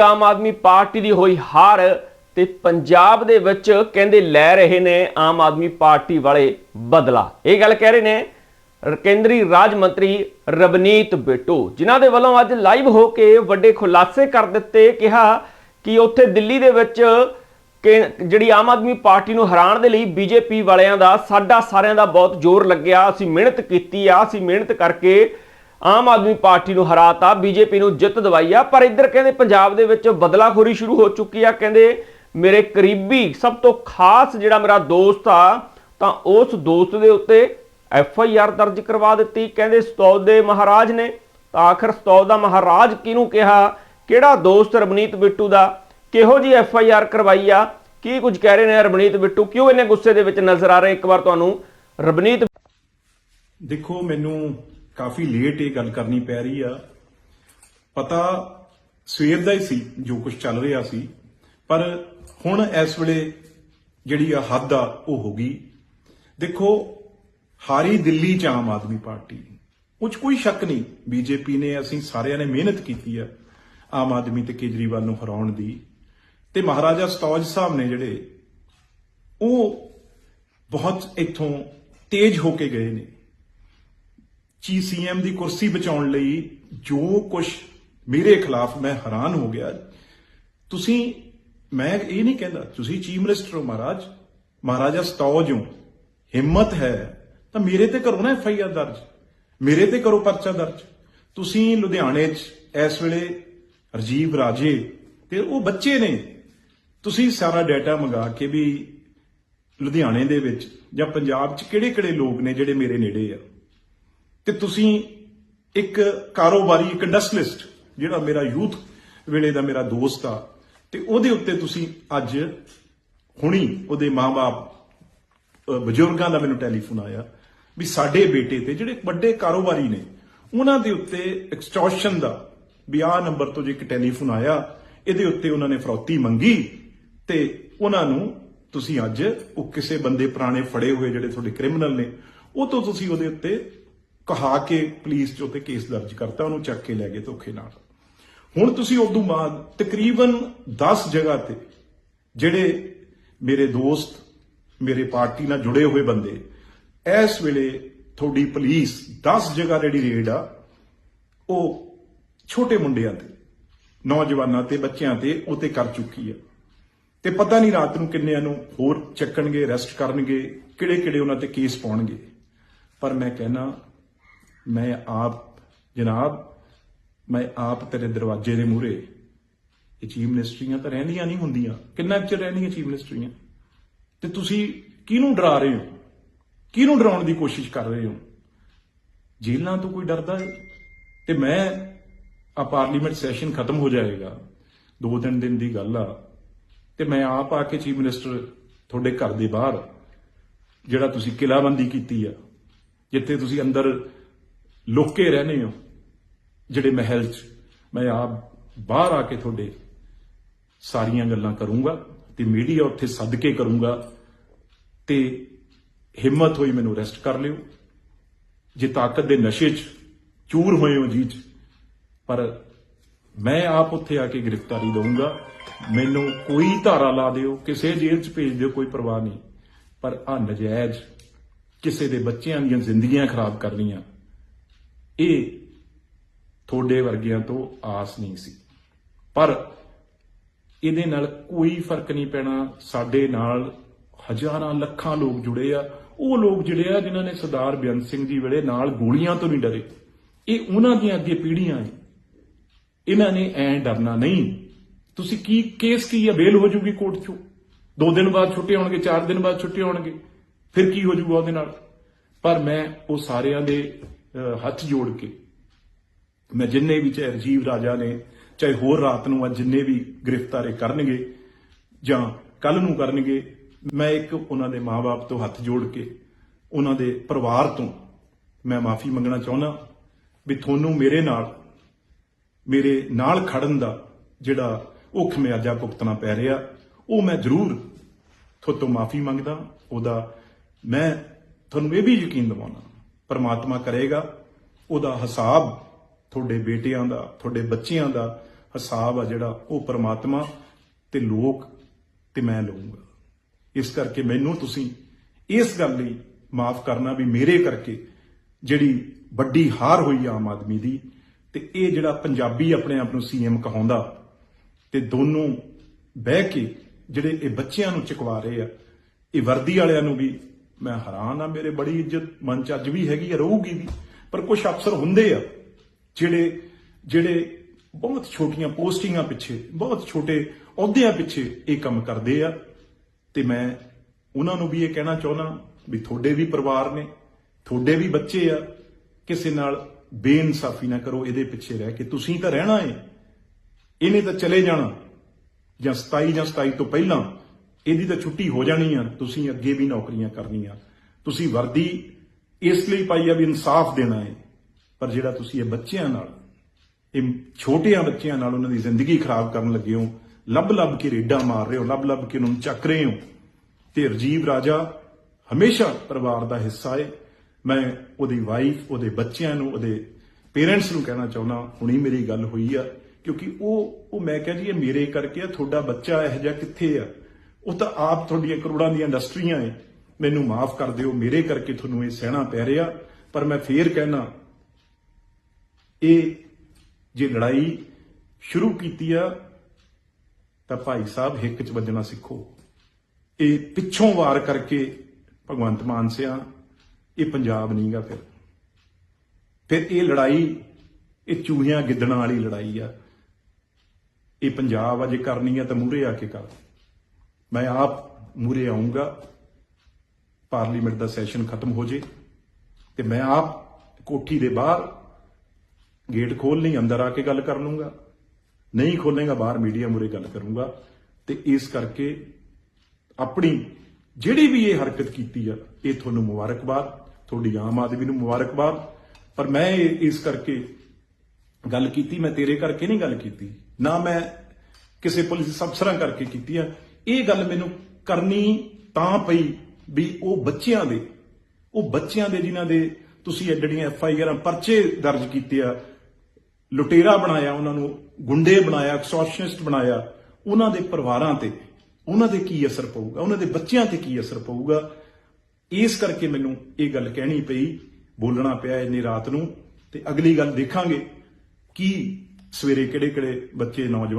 Aam Aadmi party ਦੀ ਹੋਈ ਹਾਰ ਤੇ ਪੰਜਾਬ ਦੇ ਵਿੱਚ ਕਹਿੰਦੇ ਲੈ ਰਹੇ ਨੇ ਆਮ ਆਦਮੀ ਪਾਰਟੀ ਵਾਲੇ ਬਦਲਾ। ਇਹ ਗੱਲ ਕਹਿ ਰਹੇ ਨੇ ਕੇਂਦਰੀ ਰਾਜ ਮੰਤਰੀ ਰਵਨੀਤ ਬਿੱਟੂ, ਜਿਨ੍ਹਾਂ ਦੇ ਵੱਲੋਂ ਅੱਜ ਲਾਈਵ ਹੋ ਕੇ ਵੱਡੇ ਖੁਲਾਸੇ ਕਰ ਦਿੱਤੇ, ਕਿਹਾ ਕਿ ਉੱਥੇ ਦਿੱਲੀ ਦੇ ਵਿੱਚ ਕਿ ਜਿਹੜੀ ਆਮ ਆਦਮੀ ਪਾਰਟੀ ਨੂੰ ਹਰਾਉਣ ਦੇ ਲਈ ਬੀਜੇਪੀ ਵਾਲਿਆਂ ਦਾ, ਸਾਡਾ ਸਾਰਿਆਂ ਦਾ ਬਹੁਤ ਜ਼ੋਰ ਲੱਗਿਆ, ਅਸੀਂ ਮਿਹਨਤ ਕੀਤੀ ਆ, ਅਸੀਂ ਮਿਹਨਤ ਕਰਕੇ ਆਮ ਆਦਮੀ ਪਾਰਟੀ ਨੂੰ ਹਰਾਤਾ, ਬੀਜੇਪੀ ਨੂੰ ਜਿੱਤ ਦਵਾਈ ਆ, ਪਰ ਇੱਧਰ ਕਹਿੰਦੇ ਪੰਜਾਬ ਦੇ ਵਿੱਚ ਬਦਲਾਖੋਰੀ ਸ਼ੁਰੂ ਹੋ ਚੁੱਕੀ ਆ, ਕਹਿੰਦੇ ਮੇਰੇ ਕਰੀਬੀ ਸਭ ਤੋਂ ਖਾਸ ਜਿਹੜਾ ਮੇਰਾ ਦੋਸਤ ਆ, ਤਾਂ ਉਸ ਦੋਸਤ ਦੇ ਉੱਤੇ ਐਫ ਆਈ ਆਰ ਦਰਜ ਕਰਵਾ ਦਿੱਤੀ, ਕਹਿੰਦੇ ਸਤੌਦ ਦੇ ਮਹਾਰਾਜ ਨੇ, ਤਾਂ ਆਖਰ ਸਤੌਦ ਦਾ ਮਹਾਰਾਜ ਕਿਹਨੂੰ ਕਿਹਾ, ਕਿਹੜਾ ਦੋਸਤ ਰਵਨੀਤ ਬਿੱਟੂ ਦਾ, ਕਿਹੋ ਜੀ ਐਫ ਆਈ ਆਰ ਕਰਵਾਈ ਆ, ਕੀ ਕੁਝ ਕਹਿ ਰਹੇ ਨੇ ਰਵਨੀਤ ਬਿੱਟੂ, ਕਿਉਂ ਇੰਨੇ ਗੁੱਸੇ ਦੇ ਵਿੱਚ ਨਜ਼ਰ ਆ ਰਹੇ? ਇੱਕ ਵਾਰ ਤੁਹਾਨੂੰ ਰਵਨੀਤ ਦੇਖੋ, ਮੈਨੂੰ ਕਾਫੀ ਲੇਟ ਇਹ ਗੱਲ ਕਰਨੀ ਪੈ ਰਹੀ ਆ। ਪਤਾ ਸਵੇਰ ਦਾ ਹੀ ਸੀ, ਜੋ ਕੁਝ ਚੱਲ ਰਿਹਾ ਸੀ। ਪਰ ਹੁਣ ਇਸ ਵੇਲੇ ਜਿਹੜੀ ਆ ਹੱਦ ਆ, ਉਹ ਹੋ ਗਈ। ਦੇਖੋ, ਹਾਰੀ ਦਿੱਲੀ ਚ ਆਮ ਆਦਮੀ ਪਾਰਟੀ। ਉਹ 'ਚ ਕੋਈ ਸ਼ੱਕ ਨਹੀਂ, ਬੀਜੇਪੀ ਨੇ ਅਸੀਂ ਸਾਰਿਆਂ ਨੇ ਮਿਹਨਤ ਕੀਤੀ ਆ ਆਮ ਆਦਮੀ ਤੇ ਕੇਜਰੀਵਾਲ ਨੂੰ ਹਰਾਉਣ ਦੀ। ਤੇ ਮਹਾਰਾਜਾ ਸਤੌਜ ਸਾਹਿਬ ਨੇ ਜਿਹੜੇ, ਉਹ ਬਹੁਤ ਇੱਥੋਂ ਤੇਜ਼ ਹੋ ਕੇ ਗਏ ਨੇ। ਚੀ ਸੀਐਮ ਦੀ ਕੁਰਸੀ ਬਚਾਉਣ ਲਈ ਜੋ ਕੁਝ ਮੇਰੇ ਖਿਲਾਫ ਮੈਂ ਹੈਰਾਨ ਹੋ ਗਿਆ। ਤੁਸੀਂ, ਮੈਂ ਇਹ ਨਹੀਂ ਕਹਿੰਦਾ, ਤੁਸੀਂ ਚੀਫ ਮਿਨਿਸਟਰ ਹੋ ਮਹਾਰਾਜ, ਮਹਾਰਾਜਾ ਸਤੌਜ ਹੋ ਹਿੰਮਤ ਹੈ, ਤਾਂ ਮੇਰੇ ਤੇ ਕਰੋ ਨਾ ਐਫ ਆਈ ਆਰ ਦਰਜ। ਮੇਰੇ ਤੇ ਕਰੋ ਪਰਚਾ ਦਰਜ। ਤੁਸੀਂ ਲੁਧਿਆਣੇ 'ਚ ਇਸ ਵੇਲੇ ਰਜੀਵ ਰਾਜੇ ਤੇ ਉਹ ਬੱਚੇ ਨੇ। ਤੁਸੀਂ ਸਾਰਾ ਡਾਟਾ ਮੰਗਾ ਕੇ ਵੀ ਲੁਧਿਆਣੇ ਦੇ ਵਿੱਚ ਜਾਂ ਪੰਜਾਬ 'ਚ ਕਿਹੜੇ-ਕਿਹੜੇ ਲੋਕ ਨੇ ਜਿਹੜੇ ਮੇਰੇ ਨੇੜੇ ਆ? ਤੇ ਤੁਸੀਂ ਇੱਕ ਕਾਰੋਬਾਰੀ, ਇੱਕ ਇੰਡਸਟਰੀਲਿਸਟ ਜਿਹੜਾ ਮੇਰਾ ਯੂਥ ਵੇਲੇ ਦਾ ਮੇਰਾ ਦੋਸਤ ਆ, ਤੇ ਉਹਦੇ ਉੱਤੇ ਤੁਸੀਂ ਅੱਜ ਹੁਣੀ ਉਹਦੇ ਮਾਪੇ ਬਜ਼ੁਰਗਾਂ ਦਾ ਮੈਨੂੰ ਟੈਲੀਫੋਨ ਆਇਆ ਵੀ ਸਾਡੇ ਬੇਟੇ ਤੇ ਜਿਹੜੇ ਵੱਡੇ ਕਾਰੋਬਾਰੀ ਨੇ, ਉਹਨਾਂ ਦੇ ਉੱਤੇ ਐਕਸਟੋਰਸ਼ਨ ਦਾ ਵੀ ਆਹ ਨੰਬਰ ਤੋਂ ਜੇ ਇੱਕ ਟੈਲੀਫੋਨ ਆਇਆ, ਇਹਦੇ ਉੱਤੇ ਉਹਨਾਂ ਨੇ ਫਰੌਤੀ ਮੰਗੀ ਤੇ ਉਹਨਾਂ ਨੂੰ ਤੁਸੀਂ ਅੱਜ ਉਹ ਕਿਸੇ ਬੰਦੇ ਪੁਰਾਣੇ ਫੜੇ ਹੋਏ ਜਿਹੜੇ ਤੁਹਾਡੇ ਕ੍ਰਿਮੀਨਲ ਨੇ, ਉਹ ਤੋਂ ਤੁਸੀਂ ਉਹਦੇ ਉੱਤੇ ਕਹਾ ਕੇ ਪੁਲਿਸ ਚ ਉੱਤੇ ਕੇਸ ਦਰਜ ਕਰਤਾ, ਉਹਨੂੰ ਚੱਕ ਕੇ ਲੈ ਗਏ ਧੋਖੇ ਨਾਲ। ਹੁਣ ਤੁਸੀਂ ਉਦੋਂ ਬਾਅਦ ਤਕਰੀਬਨ 10 ਜਗ੍ਹਾ ਤੇ ਜਿਹੜੇ ਮੇਰੇ ਦੋਸਤ, ਮੇਰੇ ਪਾਰਟੀ ਨਾਲ ਜੁੜੇ ਹੋਏ ਬੰਦੇ, ਇਸ ਵੇਲੇ ਤੁਹਾਡੀ ਪੁਲਿਸ 10 ਜਗ੍ਹਾ ਜਿਹੜੀ ਰੇਡ ਆ, ਉਹ ਛੋਟੇ ਮੁੰਡਿਆਂ ਤੇ, ਨੌਜਵਾਨਾਂ ਤੇ, ਬੱਚਿਆਂ ਤੇ ਉਤੇ ਕਰ ਚੁੱਕੀ ਆ। ਤੇ ਪਤਾ ਨਹੀਂ ਰਾਤ ਨੂੰ ਕਿੰਨਿਆਂ ਨੂੰ ਹੋਰ ਚੱਕਣਗੇ, ਅਰੈਸਟ ਕਰਨਗੇ ਕਿਹੜੇ ਕਿਹੜੇ ਉਹਨਾਂ ਤੇ ਕੇਸ ਪਾਉਣਗੇ। ਪਰ ਮੈਂ ਕਹਿਣਾ ਮੈਂ ਆਪ, ਜਨਾਬ, ਮੈਂ ਆਪ ਤੇਰੇ ਦਰਵਾਜ਼ੇ ਦੇ ਮੂਹਰੇ। ਇਹ ਚੀਫ ਮਿਨਿਸਟਰੀਆਂ ਤਾਂ ਰਹਿੰਦੀਆਂ ਨਹੀਂ ਹੁੰਦੀਆਂ। ਕਿੰਨਾ ਕੁ ਚਿਰ ਰਹਿਣੀਆਂ ਚੀਫ ਮਿਨਿਸਟਰੀਆਂ? ਤੇ ਤੁਸੀਂ ਕਿਹਨੂੰ ਡਰਾ ਰਹੇ ਹੋ? ਕਿਹਨੂੰ ਡਰਾਉਣ ਦੀ ਕੋਸ਼ਿਸ਼ ਕਰ ਰਹੇ ਹੋ? ਜੇਲ੍ਹਾਂ ਤੋਂ ਕੋਈ ਡਰਦਾ ਹੈ? ਤੇ ਮੈਂ, ਆ ਪਾਰਲੀਮੈਂਟ ਸੈਸ਼ਨ ਖਤਮ ਹੋ ਜਾਏਗਾ। ਦੋ ਤਿੰਨ ਦਿਨ ਦੀ ਗੱਲ ਆ। ਤੇ ਮੈਂ ਆਪ ਆ ਕੇ ਚੀਫ ਮਿਨਿਸਟਰ ਤੁਹਾਡੇ ਘਰ ਦੇ ਬਾਹਰ, ਜਿਹੜਾ ਤੁਸੀਂ ਕਿਲਾਬੰਦੀ ਕੀਤੀ ਆ, ਜਿੱਥੇ ਤੁਸੀਂ ਅੰਦਰ ਲੁੱਕੇ ਰਹਿੰਦੇ ਹੋ ਜਿਹੜੇ ਮਹਿਲ 'ਚ। ਮੈਂ ਆਪ ਬਾਹਰ ਆ ਕੇ ਤੁਹਾਡੇ ਸਾਰੀਆਂ ਗੱਲਾਂ ਕਰੂੰਗਾ ਤੇ ਮੀਡੀਆ ਉੱਥੇ ਸੱਦ ਕੇ ਕਰੂੰਗਾ ਤੇ ਹਿੰਮਤ ਹੋਈ ਮੈਨੂੰ ਅਰੈਸਟ ਕਰ ਲਿਓ। ਜੇ ਤਾਕਤ ਦੇ ਨਸ਼ੇ 'ਚ ਚੂਰ ਹੋਏ ਹੋ ਜੀ 'ਚ, ਪਰ ਮੈਂ ਆਪ ਉੱਥੇ ਆ ਕੇ ਗ੍ਰਿਫਤਾਰੀ ਦਊਂਗਾ। ਮੈਨੂੰ ਕੋਈ ਧਾਰਾ ਲਾ ਦਿਓ, ਕਿਸੇ ਜੇਲ੍ਹ 'ਚ ਭੇਜ ਦਿਓ, ਕੋਈ ਪਰਵਾਹ ਨਹੀਂ। ਪਰ ਆ ਨਜਾਇਜ਼ ਕਿਸੇ ਦੇ ਬੱਚਿਆਂ ਦੀਆਂ ਜ਼ਿੰਦਗੀਆਂ ਖਰਾਬ ਕਰਨੀਆਂ। ਇਹ ਤੁਹਾਡੇ ਵਰਗਿਆਂ ਤੋਂ ਆਸ ਨਹੀਂ ਸੀ। ਪਰ ਇਹਦੇ ਨਾਲ ਕੋਈ ਫ਼ਰਕ ਨਹੀਂ ਪੈਣਾ। ਸਾਡੇ ਨਾਲ ਹਜ਼ਾਰਾਂ ਲੱਖਾਂ ਲੋਕ ਜੁੜੇ ਆ। ਉਹ ਲੋਕ ਜਿਹੜੇ ਆ, ਜਿਨ੍ਹਾਂ ਨੇ ਸਰਦਾਰ ਬੇਅੰਤ ਸਿੰਘ ਜੀ ਵੇਲੇ ਨਾਲ ਗੋਲੀਆਂ ਤੋਂ ਨਹੀਂ ਡਰੇ। ਇਹ ਉਹਨਾਂ ਦੀਆਂ ਅੱਗੇ ਪੀੜ੍ਹੀਆਂ ਨੇ। ਇਹਨਾਂ ਨੇ ਐਂ ਡਰਨਾ ਨਹੀਂ। ਤੁਸੀਂ ਕੀ ਕੇਸ ਕੀ ਆ? ਬੇਲ ਹੋ ਜੂਗੀ ਕੋਰਟ 'ਚੋਂ। ਦੋ ਦਿਨ ਬਾਅਦ ਛੁੱਟੇ ਹੋਣਗੇ, ਚਾਰ ਦਿਨ ਬਾਅਦ ਛੁੱਟੇ ਹੋਣਗੇ। ਫਿਰ ਕੀ ਹੋ ਜੂਗਾ ਉਹਦੇ ਨਾਲ? ਪਰ ਮੈਂ ਉਹ ਸਾਰਿਆਂ ਦੇ ਹੱਥ ਜੋੜ ਕੇ। ਮੈਂ ਜਿੰਨੇ ਵੀ ਚਾਹੇ ਰਜੀਵ ਰਾਜਾ ਨੇ, ਚਾਹੇ ਹੋਰ ਰਾਤ ਨੂੰ ਅੱਜ ਜਿੰਨੇ ਵੀ ਗ੍ਰਿਫਤਾਰੇ ਕਰਨਗੇ ਜਾਂ ਕੱਲ ਨੂੰ ਕਰਨਗੇ, ਮੈਂ ਇੱਕ ਉਹਨਾਂ ਦੇ ਮਾਪੇ ਤੋਂ ਹੱਥ ਜੋੜ ਕੇ, ਉਹਨਾਂ ਦੇ ਪਰਿਵਾਰ ਤੋਂ ਮੈਂ ਮਾਫੀ ਮੰਗਣਾ ਚਾਹੁੰਦਾ ਵੀ ਤੁਹਾਨੂੰ ਮੇਰੇ ਨਾਲ ਮੇਰੇ ਨਾਲ ਖੜਨ ਦਾ ਜਿਹੜਾ ਉਹ ਖਮਿਆਜਾ ਭੁਗਤਣਾ ਪੈ ਰਿਹਾ, ਉਹ ਮੈਂ ਜ਼ਰੂਰ ਤੁਹਾਡੇ ਤੋਂ ਮਾਫੀ ਮੰਗਦਾ, ਉਹਦਾ ਮੈਂ ਤੁਹਾਨੂੰ ਇਹ ਵੀ ਯਕੀਨ ਦਿਵਾਉਣਾ। ਪਰਮਾਤਮਾ ਕਰੇਗਾ, ਉਹਦਾ ਹਿਸਾਬ ਤੁਹਾਡੇ ਬੇਟਿਆਂ ਦਾ, ਤੁਹਾਡੇ ਬੱਚਿਆਂ ਦਾ ਹਿਸਾਬ ਆ ਜਿਹੜਾ ਉਹ ਪਰਮਾਤਮਾ ਤੇ ਲੋਕ ਤੇ ਮੈਂ ਲਊਂਗਾ। ਇਸ ਕਰਕੇ ਮੈਨੂੰ ਤੁਸੀਂ ਇਸ ਗੱਲ ਲਈ ਮਾਫ ਕਰਨਾ ਵੀ ਮੇਰੇ ਕਰਕੇ ਜਿਹੜੀ ਵੱਡੀ ਹਾਰ ਹੋਈ ਆਮ ਆਦਮੀ ਦੀ ਤੇ ਇਹ ਜਿਹੜਾ ਪੰਜਾਬੀ ਆਪਣੇ ਆਪ ਨੂੰ ਸੀਐਮ ਕਹਾਉਂਦਾ ਤੇ ਦੋਨੋਂ ਬਹਿ ਕੇ ਜਿਹੜੇ ਇਹ ਬੱਚਿਆਂ ਨੂੰ ਚੁਕਵਾ ਰਹੇ ਆ, ਇਹ ਵਰਦੀ ਵਾਲਿਆਂ ਨੂੰ ਵੀ ਮੈਂ ਹੈਰਾਨ ਆ ਮੇਰੇ ਬੜੀ ਇੱਜ਼ਤ, ਮਨ ਚ ਅੱਜ ਵੀ ਹੈਗੀ ਆ, ਰਹੂਗੀ ਵੀ। ਪਰ ਕੁਝ ਅਫਸਰ ਹੁੰਦੇ ਆ, ਜਿਹੜੇ ਜਿਹੜੇ ਬਹੁਤ ਛੋਟੀਆਂ ਪੋਸਟਿੰਗਾਂ ਪਿੱਛੇ, ਬਹੁਤ ਛੋਟੇ ਅਹੁਦਿਆਂ ਪਿੱਛੇ ਇਹ ਕੰਮ ਕਰਦੇ ਆ। ਤੇ ਮੈਂ ਉਹਨਾਂ ਨੂੰ ਵੀ ਇਹ ਕਹਿਣਾ ਚਾਹੁੰਦਾ ਵੀ ਤੁਹਾਡੇ ਵੀ ਪਰਿਵਾਰ ਨੇ, ਤੁਹਾਡੇ ਵੀ ਬੱਚੇ ਆ, ਕਿਸੇ ਨਾਲ ਬੇਇਨਸਾਫੀ ਨਾ ਕਰੋ, ਇਹਦੇ ਪਿੱਛੇ ਰਹਿ ਕੇ। ਤੁਸੀਂ ਤਾਂ ਰਹਿਣਾ ਏ। ਇਹਨੇ ਤਾਂ ਚਲੇ ਜਾਣਾ, ਜਾਂ 27 ਜਾਂ 27 ਤੋਂ ਪਹਿਲਾਂ ਇਹਦੀ ਤਾਂ ਛੁੱਟੀ ਹੋ ਜਾਣੀ ਆ, ਤੁਸੀਂ ਅੱਗੇ ਵੀ ਨੌਕਰੀਆਂ ਕਰਨੀਆਂ। ਤੁਸੀਂ ਵਰਦੀ ਇਸ ਲਈ ਪਾਈ ਆ ਵੀ ਇਨਸਾਫ ਦੇਣਾ ਹੈ ਪਰ ਜਿਹੜਾ ਤੁਸੀਂ ਇਹ ਬੱਚਿਆਂ ਨਾਲ, ਇਹ ਛੋਟਿਆਂ ਬੱਚਿਆਂ ਨਾਲ ਉਹਨਾਂ ਦੀ ਜ਼ਿੰਦਗੀ ਖਰਾਬ ਕਰਨ ਲੱਗੇ ਹੋ ਲੱਭ ਲੱਭ ਕੇ ਰੇਡਾਂ ਮਾਰ ਰਹੇ ਹੋ ਲੱਭ ਲੱਭ ਕੇ ਉਹਨਾਂ ਨੂੰ ਚੱਕ ਰਹੇ ਹੋ, ਤੇ ਰਜੀਵ ਰਾਜਾ ਹਮੇਸ਼ਾ ਪਰਿਵਾਰ ਦਾ ਹਿੱਸਾ ਹੈ ਮੈਂ ਉਹਦੀ ਵਾਈਫ ਉਹਦੇ ਬੱਚਿਆਂ ਨੂੰ, ਉਹਦੇ ਪੇਰੈਂਟਸ ਨੂੰ ਕਹਿਣਾ ਚਾਹੁੰਦਾ, ਹੁਣੀ ਮੇਰੀ ਗੱਲ ਹੋਈ ਆ, ਕਿਉਂਕਿ ਉਹ ਉਹ ਮੈਂ ਕਿਹਾ ਜੀ, ਇਹ ਮੇਰੇ ਕਰਕੇ ਆ, ਤੁਹਾਡਾ ਬੱਚਾ ਇਹੋ ਜਿਹਾ ਕਿੱਥੇ ਆ? ਉਹ ਤਾਂ ਆਪ ਤੁਹਾਡੀਆਂ ਕਰੋੜਾਂ ਦੀਆਂ ਇੰਡਸਟਰੀਆਂ ਏ। ਮੈਨੂੰ ਮਾਫ ਕਰ ਦਿਓ, ਮੇਰੇ ਕਰਕੇ ਤੁਹਾਨੂੰ ਇਹ ਸਹਿਣਾ ਪੈ ਰਿਹਾ। ਪਰ ਮੈਂ ਫੇਰ ਕਹਿਣਾ, ਇਹ ਜੇ ਲੜਾਈ ਸ਼ੁਰੂ ਕੀਤੀ ਆ, ਤਾਂ ਭਾਈ ਸਾਹਿਬ ਹਿੱਕ ਚ ਵੱਜਣਾ ਸਿੱਖੋ। ਇਹ ਪਿੱਛੋਂ ਵਾਰ ਕਰਕੇ ਭਗਵੰਤ ਮਾਨ ਸਿਆ, ਇਹ ਪੰਜਾਬ ਨਹੀਂਗਾ ਫਿਰ। ਫਿਰ ਇਹ ਲੜਾਈ, ਇਹ ਚੂਹਿਆਂ ਗਿੱਦੜਾਂ ਵਾਲੀ ਲੜਾਈ ਆ। ਇਹ ਪੰਜਾਬ ਅਜੇ ਕਰਨੀ ਆ ਤਾਂ ਮੂਰੇ ਆ ਕੇ ਕਰ। ਮੈਂ ਆਪ ਮੂਰੇ ਆਉਂਗਾ ਪਾਰਲੀਮੈਂਟ ਦਾ ਸੈਸ਼ਨ ਖਤਮ ਹੋ ਜੇ ਤੇ ਮੈਂ ਆਪ ਕੋਠੀ ਦੇ ਬਾਹਰ ਗੇਟ ਖੋਲ ਨਹੀਂ ਅੰਦਰ ਆ ਕੇ ਗੱਲ ਕਰ ਲੂੰਗਾ ਨਹੀਂ ਖੋਲੇਗਾ ਬਾਹਰ ਮੀਡੀਆ ਮੂਰੇ ਗੱਲ ਕਰੂੰਗਾ ਤੇ ਇਸ ਕਰਕੇ ਆਪਣੀ ਜਿਹੜੀ ਵੀ ਇਹ ਹਰਕਤ ਕੀਤੀ ਆ, ਇਹ ਤੁਹਾਨੂੰ ਮੁਬਾਰਕਬਾਦ, ਤੁਹਾਡੀ ਆਮ ਆਦਮੀ ਨੂੰ ਮੁਬਾਰਕਬਾਦ। ਪਰ ਮੈਂ ਇਹ- ਇਸ ਕਰਕੇ ਗੱਲ ਕੀਤੀ, ਮੈਂ ਤੇਰੇ ਕਰਕੇ ਨਹੀਂ ਗੱਲ ਕੀਤੀ। ਨਾ ਮੈਂ ਕਿਸੇ ਪੁਲਿਸ ਅਫਸਰਾਂ ਕਰਕੇ ਕੀਤੀ ਆ ਇਹ ਗੱਲ ਮੈਨੂੰ ਕਰਨੀ ਤਾਂ ਪਈ ਵੀ ਉਹ ਬੱਚਿਆਂ ਦੇ, ਉਹ ਬੱਚਿਆਂ ਦੇ ਜਿਨ੍ਹਾਂ ਦੇ ਤੁਸੀਂ ਐਡੜੀਆਂ ਐਫ ਆਈ ਆਰਾਂ ਪਰਚੇ ਦਰਜ ਕੀਤੇ ਆ, ਲੁਟੇਰਾ ਬਣਾਇਆ ਉਹਨਾਂ ਨੂੰ, ਗੁੰਡੇ ਬਣਾਇਆ ਐਕਸਟੋਰਸ਼ਨਿਸਟ ਬਣਾਇਆ, ਉਹਨਾਂ ਦੇ ਪਰਿਵਾਰਾਂ ਤੇ ਉਹਨਾਂ ਦੇ ਕੀ ਅਸਰ ਪਊਗਾ, ਉਹਨਾਂ ਦੇ ਬੱਚਿਆਂ ਤੇ ਕੀ ਅਸਰ ਪਊਗਾ, ਇਸ ਕਰਕੇ ਮੈਨੂੰ ਇਹ ਗੱਲ ਕਹਿਣੀ ਪਈ, ਬੋਲਣਾ ਪਿਆ ਇੰਨੀ ਰਾਤ ਨੂੰ, ਤੇ ਅਗਲੀ ਗੱਲ ਦੇਖਾਂਗੇ ਕੀ ਸਵੇਰੇ ਕਿਹੜੇ ਕਿਹੜੇ ਬੱਚੇ ਨੌਜਵਾਨ